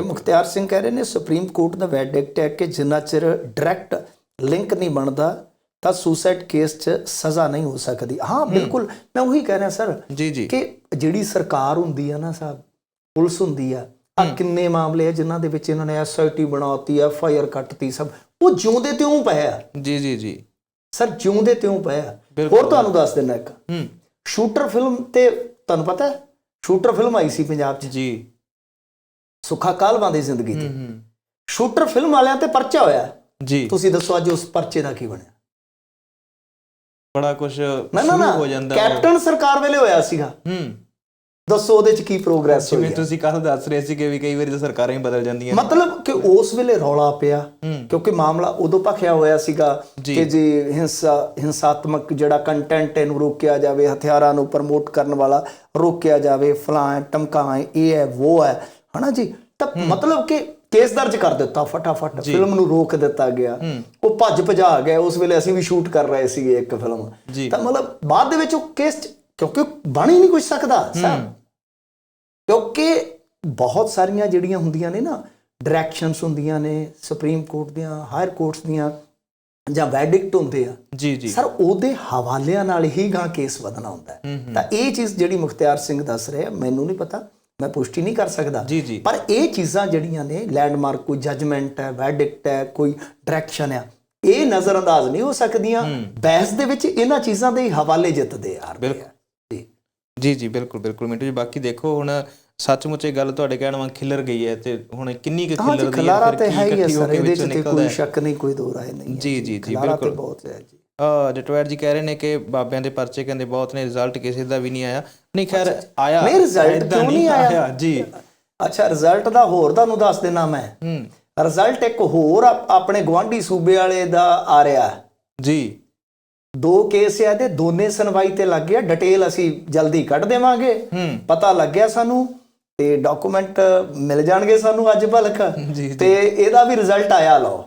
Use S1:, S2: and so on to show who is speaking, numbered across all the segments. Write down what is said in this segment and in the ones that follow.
S1: ਮੁਖਤਿਆਰ ਸਿੰਘ ਕਹਿ ਰਹੇ ਨੇ ਸੁਪਰੀਮ ਕੋਰਟ ਦਾ ਵੈਰਡਿਕਟ ਹੈ ਕਿ ਜਿੰਨਾ ਚਿਰ ਡਾਇਰੈਕਟ ਲਿੰਕ ਨਹੀਂ ਬਣਦਾ ਤਾਂ ਸੁਸਾਈਡ ਕੇਸ 'ਚ ਸਜ਼ਾ ਨਹੀਂ ਹੋ ਸਕਦੀ। ਹਾਂ ਬਿਲਕੁਲ ਮੈਂ ਉਹੀ ਕਹਿ ਰਿਹਾ ਸਰ
S2: ਜੀ ਜੀ।
S1: ਕਿ ਜਿਹੜੀ ਸਰਕਾਰ ਹੁੰਦੀ ਆ ਨਾ ਸਾਹਿਬ ਪੁਲਿਸ ਹੁੰਦੀ ਆ ਆ ਕਿੰਨੇ ਮਾਮਲੇ ਆ ਜਿਨ੍ਹਾਂ ਦੇ ਵਿੱਚ ਇਹਨਾਂ ਨੇ ਐਸਆਈਟੀ ਬਣਾਤੀ ਐਫ ਆਈ ਆਰ ਕੱਟਤੀ ਸਭ ਉਹ ਜਿਉਂਦੇ ਤਿਉਂ ਪਏ ਆ।
S2: ਜੀ ਜੀ ਜੀ।
S1: ਸਰ ਜਿਉਂਦੇ ਤਿਉਂ ਪਏ ਆ।
S2: ਬਿਲਕੁਲ।
S1: ਹੋਰ ਤੁਹਾਨੂੰ ਦੱਸ ਦਿੰਦਾ ਇੱਕ।
S2: ਹੂੰ।
S1: ਸ਼ੂਟਰ ਫਿਲਮ ਤੇ ਤੁਹਾਨੂੰ ਪਤਾ ਹੈ ਸ਼ੂਟਰ ਫਿਲਮ ਆਈ ਸੀ ਪੰਜਾਬ 'ਚ।
S2: ਜੀ।
S1: ਸੁੱਖਾ ਕਾਲਵਾਂ ਦੀ ਜ਼ਿੰਦਗੀ ਤੇ। ਸ਼ੂਟਰ ਫਿਲਮ ਵਾਲਿਆਂ ਤੇ ਪਰਚਾ ਹੋਇਆ।
S2: ਜੀ।
S1: ਤੁਸੀਂ ਦੱਸੋ ਅੱਜ ਉਸ ਪਰਚੇ ਦਾ ਕੀ ਬਣਿਆ?
S2: ਬੜਾ ਕੁਝ
S1: ਨਾ
S2: ਹੋ ਜਾਂਦਾ।
S1: ਕੈਪਟਨ ਸਰਕਾਰ ਵੇਲੇ ਹੋਇਆ ਸੀਗਾ।
S2: ਹੂੰ।
S1: ਦੱਸੋ ਉਹਦੇ 'ਚ ਕੀ ਪ੍ਰੋਗਰੈਸ ਹੋਈ
S2: ਜਿਵੇਂ? ਤੁਸੀਂ ਕੱਲ ਦੱਸ ਰਹੇ ਸੀ ਕਿ ਵੀ ਕਈ ਵਾਰੀ ਤਾਂ ਸਰਕਾਰਾਂ ਹੀ ਬਦਲ ਜਾਂਦੀਆਂ।
S1: ਮਤਲਬ ਕਿ ਉਸ ਵੇਲੇ ਰੌਲਾ ਪਿਆ। ਕਿਉਂਕਿ ਮਾਮਲਾ ਉਦੋਂ ਭਖਿਆ ਹੋਇਆ ਸੀਗਾ। ਕਿ ਜੀ ਹਿੰਸਾ ਹਿੰਸਾਤਮਕ ਜਿਹੜਾ ਕੰਟੈਂਟ ਇਹਨੂੰ ਰੋਕਿਆ ਜਾਵੇ ਹਥਿਆਰਾਂ ਨੂੰ ਪ੍ਰਮੋਟ ਕਰਨ ਵਾਲਾ ਰੋਕਿਆ ਜਾਵੇ ਫਲਾਂ ਟਮਕਾਂ ਇਹ ਹੈ ਉਹ ਹੈ। ਹਨਾ ਜੀ? ਤਾਂ ਮਤਲਬ ਕਿ ਕੇਸ ਦਰਜ ਕਰ ਦਿੱਤਾ ਫਟਾਫਟ। ਫਿਲਮ ਨੂੰ ਰੋਕ ਦਿੱਤਾ ਗਿਆ। ਉਹ ਭੱਜ ਭਜਾ ਗਏ ਉਸ ਵੇਲੇ ਅਸੀਂ ਵੀ ਸ਼ੂਟ ਕਰ ਰਹੇ ਸੀਗੇ ਇੱਕ ਫਿਲਮ। ਤਾਂ ਮਤਲਬ ਬਾਅਦ ਦੇ ਵਿੱਚ ਉਹ ਕੇਸ ਕਿਉਂਕਿ ਬਣ ਹੀ ਨਹੀਂ ਕੁਝ ਸਕਦਾ ਸਰ। ਕਿਉਂਕਿ ਬਹੁਤ ਸਾਰੀਆਂ ਜਿਹੜੀਆਂ ਹੁੰਦੀਆਂ ਨੇ ਨਾ ਡਾਇਰੈਕਸ਼ਨਸ ਹੁੰਦੀਆਂ ਨੇ ਸੁਪਰੀਮ ਕੋਰਟ ਦੀਆਂ ਹਾਇਰ ਕੋਰਟਸ ਦੀਆਂ ਜਾਂ ਵੈਰਡਿਕਟ ਹੁੰਦੇ ਆ।
S2: ਜੀ ਜੀ।
S1: ਸਰ ਉਹਦੇ ਹਵਾਲਿਆਂ ਨਾਲ ਹੀ ਗਾਂ ਕੇਸ ਵਧਣਾ ਹੁੰਦਾ ਤਾਂ ਇਹ ਚੀਜ਼ ਜਿਹੜੀ ਮੁਖਤਿਆਰ ਸਿੰਘ ਦੱਸ ਰਿਹਾ ਮੈਨੂੰ ਨਹੀਂ ਪਤਾ। ਮੈਂ ਪੁਸ਼ਟੀ ਨਹੀਂ ਕਰ ਸਕਦਾ।
S2: ਜੀ ਜੀ।
S1: ਪਰ ਇਹ ਚੀਜ਼ਾਂ ਜਿਹੜੀਆਂ ਨੇ ਲੈਂਡਮਾਰਕ ਕੋਈ ਜਜਮੈਂਟ ਹੈ ਵੈਰਡਿਕਟ ਹੈ ਕੋਈ ਡਾਇਰੈਕਸ਼ਨ ਹੈ ਇਹ ਨਜ਼ਰਅੰਦਾਜ਼ ਨਹੀਂ ਹੋ ਸਕਦੀਆਂ। ਬਹਿਸ ਦੇ ਵਿੱਚ ਇਹਨਾਂ ਚੀਜ਼ਾਂ ਦੇ ਹਵਾਲੇ ਜਿੱਤਦੇ ਆ
S2: ਬਿਲਕੁਲ।
S1: ਜੀ।
S2: ਜੀ ਬਿਲਕੁਲ ਬਿਲਕੁਲ ਮਿੰਟੂ ਜੀ ਬਾਕੀ ਦੇਖੋ ਹੁਣ ਸੱਚਮੁੱਚ ਇਹ ਗੱਲ ਤੁਹਾਡੇ ਕਹਿਣ ਵਾਂਗ ਖਿਲਰ ਗਈ ਹੈ ਤੇ ਹੁਣ ਕਿੰਨੀ ਕੁ
S1: ਹੈ ਖਲਾਰਾ
S2: ਫਿਰ ਕੀ
S1: ਹੈ
S2: ਇਕੱਠੀ ਕੇ ਵਿੱਚੋਂ ਨਿਕਲਦਾ
S1: ਕੋਈ ਸ਼ੱਕ ਨਹੀਂ ਕੋਈ ਦੋ ਰਾਏ ਨਹੀਂ
S2: ਜੀ ਜੀ। ਜੀ ਬਿਲਕੁਲ।
S1: ਬਹੁਤ ਹੈ ਜੀ।
S2: ਅ ਜਟਵੈਰ ਜੀ ਕਹਿ ਰਹੇ ਨੇ ਕਿ ਬਾਬਿਆਂ ਦੇ ਪਰਚੇ ਕਹਿੰਦੇ ਬਹੁਤ ਨੇ ਰਿਜ਼ਲਟ ਕਿਸੇ ਦਾ ਵੀ ਨਹੀਂ ਆਇਆ। ਨਹੀਂ ਖੈਰ ਆਇਆ
S1: ਨਹੀਂ,
S2: ਏਦਾਂ
S1: ਕਿਉਂ ਨਹੀਂ ਆਇਆ?
S2: ਜੀ।
S1: ਅੱਛਾ ਰਿਜ਼ਲਟ ਦਾ ਹੋਰ ਤੁਹਾਨੂੰ ਦੱਸ ਦੇਣਾ ਮੈਂ।
S2: ਹੂੰ।
S1: ਰਿਜ਼ਲਟ ਇੱਕ ਹੋਰ ਆਪਣੇ ਗਵਾਂਢੀ ਸੂਬੇ ਵਾਲੇ ਦਾ ਆ ਰਿਹਾ।
S2: ਜੀ।
S1: ਦੋ ਕੇਸ ਆ ਤੇ ਦੋਨੇ ਸੁਣਵਾਈ ਤੇ ਲੱਗ ਗਿਆ। ਡਿਟੇਲ ਅਸੀਂ ਜਲਦੀ ਕੱਢ ਦੇਵਾਂਗੇ।
S2: ਹੂੰ।
S1: ਪਤਾ ਲੱਗਿਆ ਸਾਨੂੰ ਤੇ ਡਾਕੂਮੈਂਟ ਮਿਲ ਜਾਣਗੇ ਸਾਨੂੰ ਅੱਜ ਭਲਕ। ਤੇ ਇਹਦਾ ਵੀ ਰਿਜ਼ਲਟ ਆਇਆ ਲਓ।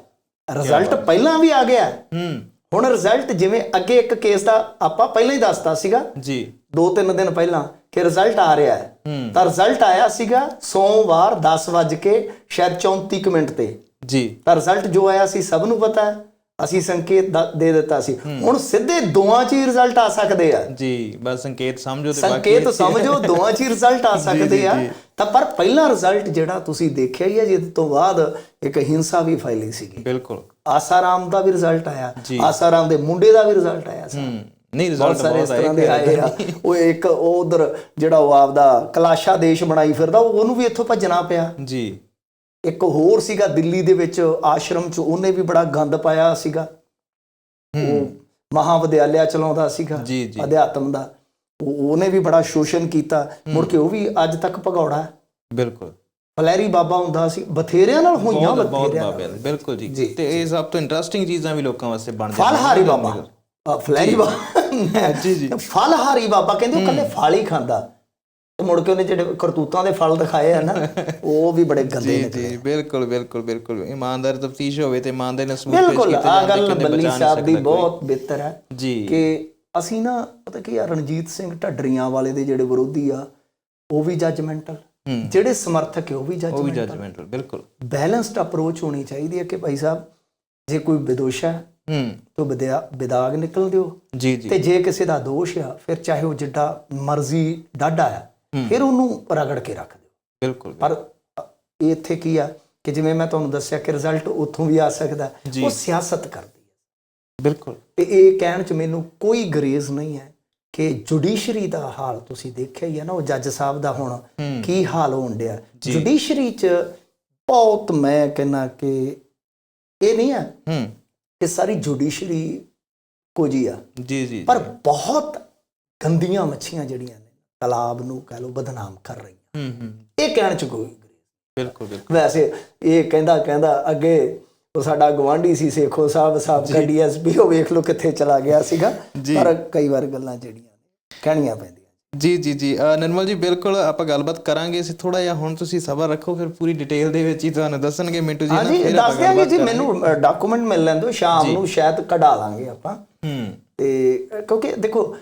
S1: ਰਿਜ਼ਲਟ ਪਹਿਲਾਂ ਵੀ ਆ ਗਿਆ।
S2: ਹੂੰ।
S1: ਹੁਣ ਰਿਜ਼ਲਟ ਜਿਵੇਂ ਅੱਗੇ ਇੱਕ ਕੇਸ ਦਾ ਆਪਾਂ ਪਹਿਲਾਂ ਹੀ ਦੱਸਤਾ ਸੀਗਾ।
S2: ਜੀ।
S1: ਦੋ ਤਿੰਨ ਦਿਨ ਪਹਿਲਾਂ ਕਿ ਰਿਜ਼ਲਟ ਆ ਰਿਹਾ ਹੈ। ਤਾਂ ਰਿਜ਼ਲਟ ਆਇਆ ਸੀਗਾ ਸੋਮਵਾਰ 10 ਵਜੇ ਕੇ ਸ਼ਾਇਦ 34 ਕੁ ਮਿੰਟ ਤੇ।
S2: ਜੀ।
S1: ਤਾਂ ਰਿਜ਼ਲਟ ਜੋ ਆਇਆ ਸੀ ਸਭ ਨੂੰ ਪਤਾ ਹੈ। ਅਸੀਂ ਸੰਕੇਤ ਦ- ਦਿੱਤਾ ਸੀ। ਹੁਣ ਸਿੱਧੇ ਦੋਆਂ 'ਚ ਹੀ ਰਿਜ਼ਲਟ ਆ ਸਕਦੇ ਆ।
S2: ਜੀ ਬਸ ਸੰਕੇਤ ਸਮਝੋ ਤੇ
S1: ਸੰਕੇਤ ਸਮਝੋ ਦੋਆਂ 'ਚ ਹੀ ਰਿਜ਼ਲਟ ਆ ਸਕਦੇ ਆ। ਤਾਂ ਪਰ ਪਹਿਲਾ ਰਿਜ਼ਲਟ ਜਿਹੜਾ ਤੁਸੀਂ ਦੇਖਿਆ ਹੀ ਹੈ ਜਿਹਦੇ ਤੋਂ ਬਾਅਦ ਇੱਕ ਹਿੰਸਾ ਵੀ ਫੈਲੀ ਸੀਗੀ।
S2: ਬਿਲਕੁਲ।
S1: ਆਸਾਰਾਮ ਦਾ ਵੀ ਰਿਜ਼ਲਟ ਆਇਆ। ਆਸਾਰਾਮ ਦੇ ਮੁੰਡੇ ਦਾ ਵੀ ਰਿਜ਼ਲਟ ਆਇਆ ਸੀ
S2: ਹੂੰ ਨਹੀਂ
S1: ਬਹੁਤ
S2: ਰਿਜ਼ਲਟ
S1: ਸਾਰੇ ਇਸ
S2: ਬਹੁਤ
S1: ਤਰ੍ਹਾਂ ਦੇ ਆਏ ਆ। ਉਹ ਇੱਕ ਉਹ ਉਧਰ ਜਿਹੜਾ ਉਹ ਆਪਦਾ ਕਲਾਸ਼ਾ ਦੇਸ਼ ਬਣਾਈ ਫਿਰਦਾ ਉਹ- ਉਹਨੂੰ ਵੀ ਇੱਥੋਂ ਭੱਜਣਾ ਪਿਆ।
S2: ਜੀ।
S1: ਇੱਕ ਹੋਰ ਸੀਗਾ ਦਿੱਲੀ ਦੇ ਵਿੱਚ ਆਸ਼ਰਮ 'ਚ ਉਹਨੇ ਵੀ ਬੜਾ ਗੰਦ ਪਾਇਆ ਸੀਗਾ। ਉਹ ਮਹਾਵਿਦਿਆਲਿਆ ਚਲਾਉਂਦਾ ਸੀਗਾ। ਅਧਿਆਤਮ ਦਾ। ਉਹ- ਉਹਨੇ ਵੀ ਬੜਾ ਸ਼ੋਸ਼ਣ ਕੀਤਾ। ਮੁੜ ਕੇ ਉਹ ਵੀ ਅੱਜ ਤੱਕ ਭਗੌੜਾ।
S2: ਬਿਲਕੁਲ।
S1: ਫਲੈਰੀ ਬਾਬਾ ਹੁੰਦਾ ਸੀ ਬਥੇਰਿਆਂ ਨਾਲ ਹੋਈਆਂ
S2: ਬਹੁਤ ਬਹੁਤ
S1: ਬਥੇਰਿਆਂ
S2: ਬਾਬੇ
S1: ਨਾਲ
S2: ਬਿਲਕੁਲ ਜੀ।
S1: ਜੀ,
S2: ਤੇ ਇਹ ਸਭ ਤੋਂ ਇੰਟਰਸਟਿੰਗ ਚੀਜ਼ਾਂ ਵੀ ਲੋਕਾਂ ਵਾਸਤੇ ਬਣ ਜਾਂਦੀਆਂ
S1: ਫਲਹਾਰੀ ਬਾਬਾ। ਅ, ਫਲੈਰੀ ਬਾਬਾ
S2: ਜੀ, ਜੀ।
S1: ਫਲਹਾਰੀ ਬਾਬਾ ਕਹਿੰਦੇ ਉਹ ਕੱਲੇ ਫਲ ਹੀ ਖਾਂਦਾ। ਤੇ ਮੁੜ ਕੇ ਉਹਨੇ ਜਿਹੜੇ ਕਰਤੂਤਾਂ ਦੇ ਫਲ ਦਿਖਾਏ ਆ ਨਾ ਉਹ ਵੀ ਬੜੇ ਗੰਦੇ
S2: ਜੀ
S1: ਨੇ
S2: ਜੀ। ਬਿਲਕੁਲ ਬਿਲਕੁਲ ਬਿਲਕੁਲ। ਇਮਾਨਦਾਰ ਤਫਤੀਸ਼ ਹੋਵੇ ਤੇ ਇਮਾਨਦਾਰ ਨਾਲ ਸਬੂਤ ਪੇਸ਼
S1: ਬਿਲਕੁਲ
S2: ਕੀਤੇ
S1: ਆ
S2: ਜਾਣ
S1: ਗੱਲ
S2: ਕਿਤੇ
S1: ਬੱਲੀ
S2: ਬਚਾ ਨਹੀਂ
S1: ਸਾਹਿਬ ਦੀ
S2: ਸਕਦਾ ਕੋਈ।
S1: ਬਹੁਤ ਬਿਹਤਰ ਹੈ
S2: ਜੀ।
S1: ਕਿ ਅਸੀਂ ਨਾ ਪਤਾ ਕੀ ਆ ਰਣਜੀਤ ਸਿੰਘ ਢੱਡਰੀਆਂ ਵਾਲੇ ਦੇ ਜਿਹੜੇ ਵਿਰੋਧੀ ਆ ਉਹ ਵੀ ਜੱਜਮੈਂਟਲ ਜਿਹੜੇ ਸਮਰਥਕ ਹੈ ਉਹ ਵੀ
S2: ਉਹ ਵੀ
S1: ਜੱਜਮੈਂਟਲ
S2: ਜਜਮੈਂਟਲ ਬਿਲਕੁਲ।
S1: ਬੈਲੈਂਸਡ ਅਪਰੋਚ ਹੋਣੀ ਚਾਹੀਦੀ ਹੈ ਕਿ ਭਾਈ ਸਾਹਿਬ ਜੇ ਕੋਈ ਵਿਦੋਸ਼ ਹੈ
S2: ਹੂੰ।
S1: ਤਾਂ ਵਿਦਿਆ ਵਿਦਾਗ ਨਿਕਲ ਦਿਓ।
S2: ਜੀ ਜੀ।
S1: ਤੇ ਜੇ ਕਿਸੇ ਦਾ ਦੋਸ਼ ਆ ਫਿਰ ਚਾਹੇ ਉਹ ਜਿੱਡਾ ਮਰਜ਼ੀ ਡਾਢਾ ਆ ਫਿਰ ਉਹਨੂੰ ਰਗੜ ਕੇ ਰੱਖ ਦਿਓ।
S2: ਬਿਲਕੁਲ
S1: ਪਰ ਇਹ ਇੱਥੇ ਕੀ ਆ ਕਿ ਜਿਵੇਂ ਮੈਂ ਤੁਹਾਨੂੰ ਦੱਸਿਆ ਕਿ ਰਿਜ਼ਲਟ ਉੱਥੋਂ ਵੀ ਆ ਸਕਦਾ। ਉਹ ਸਿਆਸਤ ਕਰਦੀ ਹੈ।
S2: ਬਿਲਕੁਲ।
S1: ਤੇ ਇਹ ਕਹਿਣ ਚ ਮੈਨੂੰ ਕੋਈ ਗਰੇਜ਼ ਨਹੀਂ ਹੈ ਕਿ ਜੁਡੀਸ਼ਰੀ ਦਾ ਹਾਲ ਤੁਸੀਂ ਦੇਖਿਆ ਹੀ ਹੈ ਨਾ ਉਹ ਜੱਜ ਸਾਹਿਬ ਦਾ ਹੁਣ ਕੀ ਹਾਲ ਹੋਣ ਡਿਆ। ਜੁਡੀਸ਼ਰੀ ਚ ਬਹੁਤ ਮੈਂ ਕਹਿੰਨਾ ਕਿ ਇਹ ਨਹੀਂ ਹੈ। ਕਿ ਸਾਰੀ ਜੁਡੀਸ਼ਰੀ ਕੋ ਜੀ ਆ।
S2: ਜੀ ਜੀ
S1: ਪਰ ਬਹੁਤ ਗੰਦੀਆਂ ਮੱਛੀਆਂ ਜਿਹੜੀਆਂ ਨੇ ਤਲਾਬ ਨੂੰ ਕਹ ਲੋ ਬਦਨਾਮ ਕਰ ਰਹੀਆਂ।
S2: ਹੂੰ ਹੂੰ।
S1: ਇਹ ਕਹਿਣ ਚ ਕੋਈ
S2: ਬਿਲਕੁਲ ਬਿਲਕੁਲ।
S1: ਵੈਸੇ ਇਹ ਕਹਿੰਦਾ ਕਹਿੰਦਾ ਅੱਗੇ ਉਹ ਸਾਡਾ ਗਵਾਂਢੀ ਸੀ ਸੇਖੋ ਸਾਹਿਬ ਸਾਬਕਾ ਡੀਐਸਪੀ ਉਹ ਵੇਖ ਲਓ ਕਿੱਥੇ ਚਲਾ ਗਿਆ ਸੀਗਾ। ਪਰ ਕਈ ਵਾਰ ਗੱਲਾਂ ਜਿਹੜੀਆਂ ਕਹਿਣੀਆਂ ਪੈਂਦੀਆਂ।
S2: ਜੀ ਜੀ ਜੀ। ਨਿਰਮਲ ਜੀ ਬਿਲਕੁਲ ਆਪਾਂ ਗੱਲਬਾਤ ਕਰਾਂਗੇ। ਅਸੀਂ ਥੋੜਾ ਜਿਹਾ ਹੁਣ ਤੁਸੀਂ ਸਬਰ ਰੱਖੋ ਫਿਰ ਪੂਰੀ ਡਿਟੇਲ ਦੇ ਵਿੱਚ ਹੀ ਤੁਹਾਨੂੰ ਦੱਸਣਗੇ ਮਿੰਟੂ ਜੀ
S1: ਹਾਂਜੀ
S2: ਫਿਰ
S1: ਦੱਸ ਦਿਆਂਗੇ ਜੀ। ਮੈਨੂੰ ਡਾਕੂਮੈਂਟ ਮਿਲ ਲੈਂਦੇ ਸ਼ਾਮ ਨੂੰ ਸ਼ਾਇਦ ਕਢਾ ਲਾਂਗੇ ਆਪਾਂ।
S2: ਹੂੰ।
S1: ਤੇ ਕਿਉਂਕਿ ਦੇਖੋ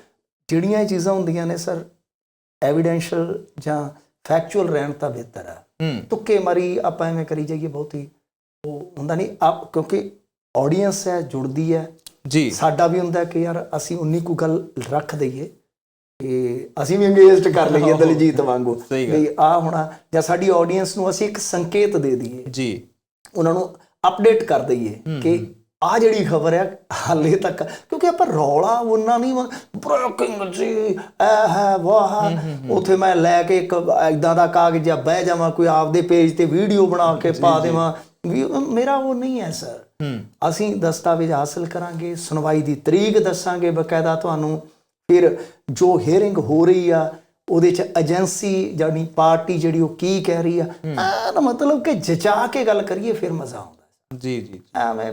S1: ਜਿਹੜੀਆਂ ਇਹ ਚੀਜ਼ਾਂ ਹੁੰਦੀਆਂ ਨੇ ਸਰ ਐਵੀਡੈਂਸ਼ੀਅਲ ਜਾਂ ਫੈਕਚੁਅਲ ਰਹਿਣ ਤਾਂ ਬਿਹਤਰ ਹੈ
S2: ਹੂੰ।
S1: ਤੁੱਕੇ ਮਾਰੀ ਆਪਾਂ ਐਵੇਂ ਕਰੀ ਜਾਈਏ ਬਹੁਤੀ ਉਹ ਹੁੰਦਾ ਨਹੀਂ। ਆਪ ਕਿਉਂਕਿ ਆਡੀਅנס ਹੈ ਜੁੜਦੀ ਹੈ।
S2: ਜੀ।
S1: ਸਾਡਾ ਵੀ ਹੁੰਦਾ ਕਿ ਯਾਰ ਅਸੀਂ ਉਨੀ ਕੁ ਗੱਲ ਰੱਖ ਦਈਏ। ਕਿ ਅਸੀਂ ਵੀ ਅੰਗੇਜਡ ਕਰ ਲਈਏ ਦਲਜੀਤ ਵਾਂਗੂ। ਵੀ ਆ ਹੋਣਾ ਜਾਂ ਸਾਡੀ ਆਡੀਅנס ਨੂੰ ਅਸੀਂ ਇੱਕ ਸੰਕੇਤ ਦੇ ਦਈਏ।
S2: ਜੀ।
S1: ਉਹਨਾਂ ਨੂੰ ਅਪਡੇਟ ਕਰ ਦਈਏ ਕਿ ਆ ਜਿਹੜੀ ਖਬਰ ਹੈ ਹਾਲੇ ਤੱਕ ਕਿਉਂਕਿ ਆਪਾਂ ਰੌਲਾ ਉਹਨਾਂ ਨਹੀਂ ਬ੍ਰੇਕਿੰਗ ਜੀ ਇਹ ਹੈ ਵਾਹ ਉਥੇ ਮੈਂ ਲੈ ਕੇ ਇੱਕ ਇਦਾਂ ਦਾ ਕਾਗਜ਼ ਜਾਂ ਬਹਿ ਜਾਵਾਂ ਕੋਈ ਆਪਦੇ ਪੇਜ ਤੇ ਵੀਡੀਓ ਬਣਾ ਕੇ ਪਾ ਦੇਵਾਂ। ਵੀ ਮੇਰਾ ਉਹ ਨਹੀਂ ਹੈ ਸਰ ਅਸੀਂ ਦਸਤਾਵੇਜ਼ ਹਾਸਲ ਕਰਾਂਗੇ ਸੁਣਵਾਈ ਦੀ ਤਰੀਕ ਦੱਸਾਂਗੇ ਬਕਾਇਦਾ ਤੁਹਾਨੂੰ। ਫਿਰ ਜੋ ਹੀਅਰਿੰਗ ਹੋ ਰਹੀ ਆ ਉਹਦੇ ਚ ਏਜੰਸੀ ਜਾਨੀ ਪਾਰਟੀ ਜਿਹੜੀ ਉਹ ਕੀ ਕਹਿ ਰਹੀ ਆ ਐਨ ਮਤਲਬ ਕਿ ਜਚਾ ਕੇ ਗੱਲ ਕਰੀਏ ਫਿਰ ਮਜ਼ਾ ਆਉਂਦਾ।
S2: ਜੀ ਜੀ
S1: ਐਵੇਂ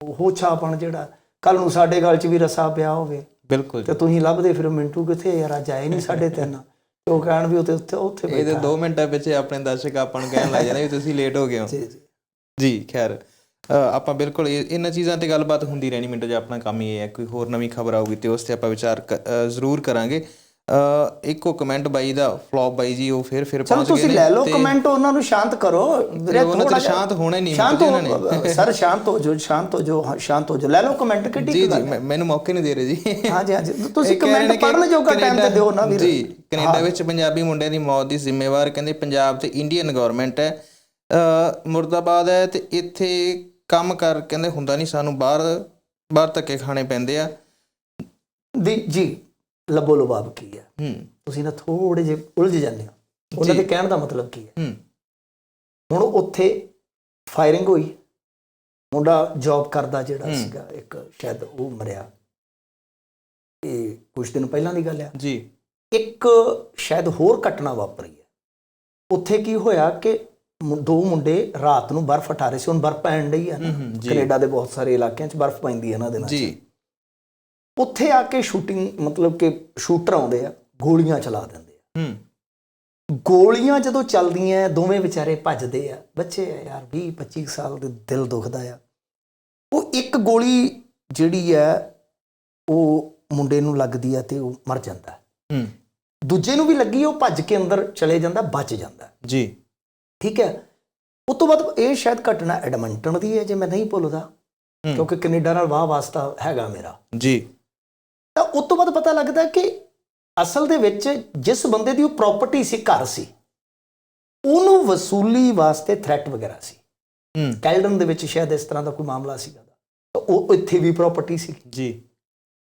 S1: ਹੋਛਾਪਣ ਜਿਹੜਾ ਕੱਲ ਨੂੰ ਸਾਡੇ ਗੱਲ ਚ ਵੀ ਰਸਾ ਪਿਆ ਹੋਵੇ।
S2: ਬਿਲਕੁਲ
S1: ਤੇ ਤੁਸੀਂ ਲੱਭਦੇ ਫਿਰ ਮਿੰਟੂ ਕਿੱਥੇ ਯਾਰ ਅੱਜ ਆਏ ਨਹੀਂ ਸਾਡੇ ਤਿੰਨ। ਤੇ ਉਹ ਕਹਿਣ ਵੀ ਉੱਥੇ ਉੱਥੇ ਉੱਥੇ
S2: ਇਹਦੇ 2 ਮਿੰਟਾਂ ਵਿੱਚ ਆਪਣੇ ਦਰਸ਼ਕ ਆਪਾਂ ਨੂੰ ਕਹਿਣ ਲੱਗ ਜਾਂਦੇ ਵੀ ਤੁਸੀਂ ਲੇਟ ਹੋ ਗਏ ਹੋ।
S1: ਜੀ ਜੀ।
S2: ਜੀ ਖੈਰ। ਆਪਾਂ ਬਿਲਕੁਲ ਇਹ- ਇਹਨਾਂ ਚੀਜ਼ਾਂ ਤੇ ਗੱਲਬਾਤ ਹੁੰਦੀ ਰਹਿਣੀ ਮਿੰਟੋ ਜੀ ਆਪਣਾ ਕੰਮ ਹੀ ਇਹ ਹੈ ਕੋਈ ਹੋਰ ਨਵੀਂ ਖਬਰ ਆਊਗੀ ਤੇ ਉਸ ਤੇ ਆਪਾਂ ਵਿਚਾਰ ਜ਼ਰੂਰ ਕਰਾਂਗੇ। ਇੱਕੋ ਕਮੈਂਟ ਬਾਈ ਦਾ ਫਲॉप ਬਾਈ ਜੀ ਉਹ ਫਿਰ ਫਿਰ ਪਹੁੰਚ ਗਏ
S1: ਤੁਸੀਂ
S2: ਨੇ
S1: ਲੈ ਲਓ ਕਮੈਂਟ ਉਹਨਾਂ ਨੂੰ ਸ਼ਾਂਤ ਕਰੋ। ਵੀਰੇ ਜਿਹਾ-
S2: ਸ਼ਾਂਤ ਹੋਣਾ ਹੀ ਨਹੀਂ
S1: ਸ਼ਾਂਤ ਹੋ
S2: ਇਹਨਾਂ
S1: ਸਰ ਸ਼ਾਂਤ ਹੋ ਜੋ ਸ਼ਾਂਤ ਹੋ ਜੋ ਹਾਂ, ਸ਼ਾਂਤ ਹੋ ਜੋ ਲੈ ਲਓ ਕਮੈਂਟ ਕਿੱਡੀ
S2: ਜੀ
S1: ਕੁ
S2: ਜੀ
S1: ਗੱਲ ਹੈ।
S2: ਮੈਂ- ਮੈਨੂੰ ਮੌਕੇ ਨਹੀਂ ਦੇ ਰਹੇ ਜੀ।
S1: ਹਾਂਜੀ ਹਾਂਜੀ ਤੁਸੀਂ
S2: ਇਹ ਕਹਿ ਰਹੇ ਨੇ
S1: ਕਮੈਂਟ ਪੜਨ ਜੋਗਾ ਟਾਈਮ ਤੇ ਦਿਓ ਨਾ ਵੀਰ
S2: ਜੀ ਕੈਨੇਡਾ ਵਿੱਚ ਪੰਜਾਬੀ ਮੁੰਡਿਆਂ ਦੀ ਮੌਤ ਦੀ ਜ਼ਿੰਮੇਵਾਰ ਕਹਿੰਦੇ ਪੰਜਾਬ ਤੇ ਇੰਡੀਅਨ ਗਵਰਨਮੈਂਟ ਹੈ। ਮੁਰਦਾਬਾਦ ਹੈ ਤੇ ਇੱਥੇ ਕੰਮ ਕਰ ਕਹਿੰਦੇ ਹੁੰਦਾ ਨਹੀਂ ਸਾਨੂੰ ਬਾਹਰ ਬਾਹਰ ਧੱਕੇ ਖਾਣੇ ਪੈਂਦੇ ਆ।
S1: ਦੀ ਜੀ ਲੱਭੋ ਲਬਾਬ ਕੀ ਹੈ
S2: ਹੂੰ।
S1: ਤੁਸੀਂ ਨਾ ਥੋੜੇ ਜਿਹੇ ਉਲਝ ਜਾਂਦੇ ਹੋ। ਉਹਨਾਂ ਦੇ ਕਹਿਣ ਦਾ ਮਤਲਬ ਕੀ ਹੈ
S2: ਹੂੰ।
S1: ਹੁਣ ਉੱਥੇ ਫਾਇਰਿੰਗ ਹੋਈ। ਮੁੰਡਾ ਜੌਬ ਕਰਦਾ ਜਿਹੜਾ ਸੀਗਾ ਇੱਕ ਸ਼ਾਇਦ ਉਹ ਮਰਿਆ। ਇਹ ਕੁਝ ਦਿਨ ਪਹਿਲਾਂ ਦੀ ਗੱਲ ਆ।
S2: ਜੀ।
S1: ਇੱਕ ਸ਼ਾਇਦ ਹੋਰ ਘਟਨਾ ਵਾਪਰੀ ਹੈ ਉੱਥੇ ਕੀ ਹੋਇਆ ਕਿ ਦੋ ਮੁੰਡੇ ਰਾਤ ਨੂੰ ਬਰਫ਼ ਹਟਾ ਰਹੇ ਸੀ ਹੁਣ ਬਰਫ਼ ਪੈਣ ਡਈ ਹੈ ਨਾ। ਕੈਨੇਡਾ ਦੇ ਬਹੁਤ ਸਾਰੇ ਇਲਾਕਿਆਂ 'ਚ ਬਰਫ਼ ਪੈਂਦੀ ਹੈ ਇਹਨਾਂ ਦਿਨਾਂ 'ਚ।
S2: ਜੀ।
S1: ਉੱਥੇ ਆ ਕੇ ਸ਼ੂਟਿੰਗ ਮਤਲਬ ਕਿ ਸ਼ੂਟਰ ਆਉਂਦੇ ਆ ਗੋਲੀਆਂ ਚਲਾ ਦਿੰਦੇ ਆ।
S2: ਹੂੰ।
S1: ਗੋਲੀਆਂ ਜਦੋਂ ਚੱਲਦੀਆਂ ਦੋਵੇਂ ਵਿਚਾਰੇ ਭੱਜਦੇ ਆ। ਬੱਚੇ ਆ ਯਾਰ 20 25 ਸਾਲ ਦੇ ਦਿਲ ਦੁਖਦਾ ਆ। ਉਹ ਇੱਕ ਗੋਲੀ ਜਿਹੜੀ ਹੈ ਉਹ ਮੁੰਡੇ ਨੂੰ ਲੱਗਦੀ ਆ ਤੇ ਉਹ ਮਰ ਜਾਂਦਾ।
S2: ਹੂੰ।
S1: ਦੂਜੇ ਨੂੰ ਵੀ ਲੱਗੀ ਉਹ ਭੱਜ ਕੇ ਅੰਦਰ ਚਲੇ ਜਾਂਦਾ ਬਚ ਜਾਂਦਾ।
S2: ਜੀ।
S1: ਠੀਕ ਹੈ? ਉਸ ਤੋਂ ਬਾਅਦ ਇਹ ਸ਼ਾਇਦ ਘਟਨਾ ਐਡਮੰਟਨ ਦੀ ਹੈ ਜੇ ਮੈਂ ਨਹੀਂ ਭੁੱਲਦਾ। ਕਿਉਂਕਿ ਕੈਨੇਡਾ ਨਾਲ ਵਾਹ ਵਾਸਤਾ ਹੈਗਾ ਮੇਰਾ।
S2: ਜੀ।
S1: ਤਾਂ ਉਸ ਤੋਂ ਬਾਅਦ ਪਤਾ ਲੱਗਦਾ ਕਿ ਅਸਲ ਦੇ ਵਿੱਚ ਜਿਸ ਬੰਦੇ ਦੀ ਉਹ ਪ੍ਰਾਪਰਟੀ ਸੀ ਘਰ ਸੀ ਉਹਨੂੰ ਵਸੂਲੀ ਵਾਸਤੇ ਥ੍ਰੈਟ ਵਗੈਰਾ ਸੀ। ਕੈਲਡਨ ਦੇ ਵਿੱਚ ਸ਼ਾਇਦ ਇਸ ਤਰ੍ਹਾਂ ਦਾ ਕੋਈ ਮਾਮਲਾ ਸੀਗਾ ਤਾਂ। ਉਹ ਇੱਥੇ ਵੀ ਪ੍ਰਾਪਰਟੀ ਸੀ।
S2: ਜੀ।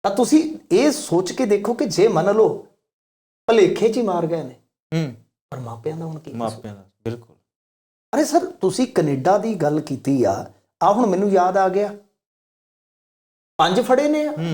S1: ਤਾਂ ਤੁਸੀਂ ਇਹ ਸੋਚ ਕੇ ਦੇਖੋ ਕਿ ਜੇ ਮੰਨ ਲਓ ਭਲੇਖੇ 'ਚ ਹੀ ਮਾਰ ਗਏ ਨੇ।
S2: ਹੂੰ।
S1: ਪਰ ਮਾਪਿਆਂ ਦਾ ਹੁਣ ਕੀ?
S2: ਮਾਪਿਆਂ ਦਾ ਬਿਲਕੁਲ।
S1: ਅਰੇ ਸਰ, ਤੁਸੀਂ ਕੈਨੇਡਾ ਦੀ ਗੱਲ ਕੀਤੀ ਆ ਆ ਹੁਣ ਮੈਨੂੰ ਯਾਦ ਆ ਗਿਆ। ਪੰਜ ਫੜੇ ਨੇ